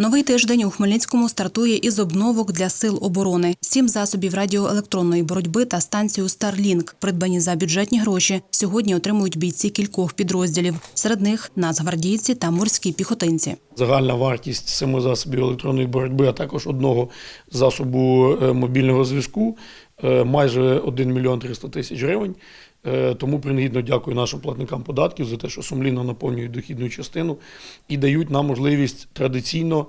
Новий тиждень у Хмельницькому стартує із обновок для сил оборони, сім засобів радіоелектронної боротьби та станцію Starlink, придбані за бюджетні гроші. Сьогодні отримують бійці кількох підрозділів. Серед них нацгвардійці та морські піхотинці. Загальна вартість семи засобів електронної боротьби, а також одного засобу е, мобільного зв'язку майже 1 мільйон 300 тисяч гривень. Е, Тому принагідно дякую нашим платникам податків за те, що сумлінно наповнюють дохідну частину і дають нам можливість традиційно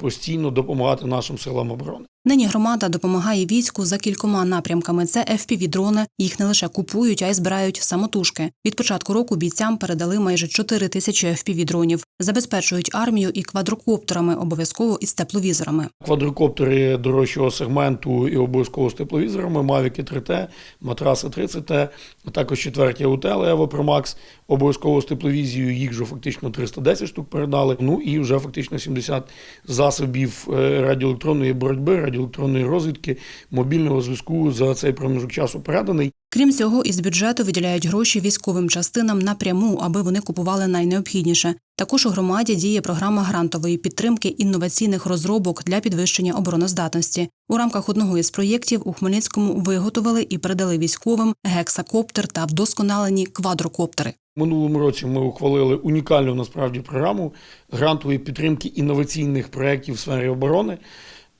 постійно допомагати нашим силам оборони. Нині громада допомагає війську за кількома напрямками. Це FPV-дрони. Їх не лише купують, а й збирають самотужки. Від початку року бійцям передали майже 4 тисячі FPV-дронів. Забезпечують армію і квадрокоптерами, обов'язково із тепловізорами. Квадрокоптери дорожчого сегменту і обов'язково з тепловізорами, Mavic 3T, матраси 30T, а також четверті аутели Pro Max, обов'язково з тепловізією, їх вже фактично 310 штук передали. Ну і вже фактично 70 засобів е, радіоелектронної боротьби, радіоелектронної розвідки, мобільного зв'язку за цей проміжок часу переданий. Крім цього, із бюджету виділяють гроші військовим частинам напряму, аби вони купували найнеобхідніше. Також у громаді діє програма грантової підтримки інноваційних розробок для підвищення обороноздатності. У рамках одного із проєктів у Хмельницькому виготовили і передали військовим гексакоптер та вдосконалені квадрокоптери. Минулому році ми ухвалили унікальну насправді програму грантової підтримки інноваційних проєктів в сфері оборони.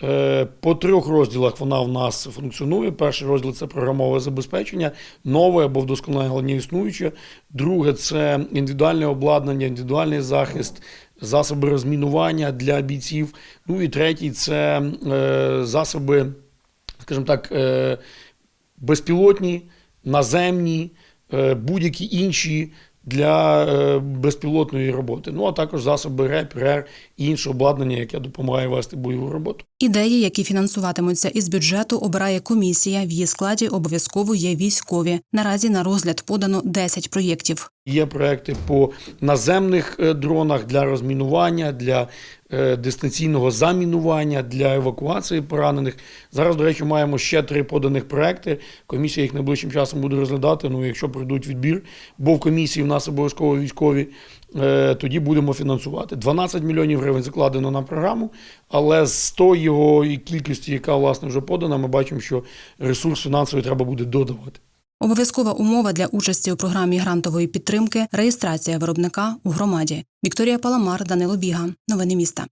Е, По трьох розділах вона в нас функціонує. Перший розділ це програмове забезпечення, нове або вдосконалення існуюче. Друге це індивідуальне обладнання, індивідуальний захист, засоби розмінування для бійців. Ну і третій це е, засоби, скажімо так, е, безпілотні, наземні, будь-які інші для е, безпілотної роботи. Ну а також засоби РЕП, РЕР і інше обладнання, яке допомагає вести бойову роботу. Ідеї, які фінансуватимуться із бюджету, обирає комісія. В її складі обов'язково є військові. Наразі на розгляд подано 10 проєктів. Є проекти по наземних е, дронах для розмінування, для е, дистанційного замінування, для евакуації поранених. Зараз, до речі, маємо ще три поданих проекти. Комісія їх найближчим часом буде розглядати. Ну, якщо пройдуть відбір, бо в комісії в нас обов'язково військові, е, тоді будемо фінансувати. 12 мільйонів гривень закладено на програму, але з тої його кількості, яка власне вже подана, ми бачимо, що ресурс фінансовий треба буде додавати. Обов'язкова умова для участі у програмі грантової підтримки реєстрація виробника у громаді. Вікторія Паламар, Данило Біга. Новини міста.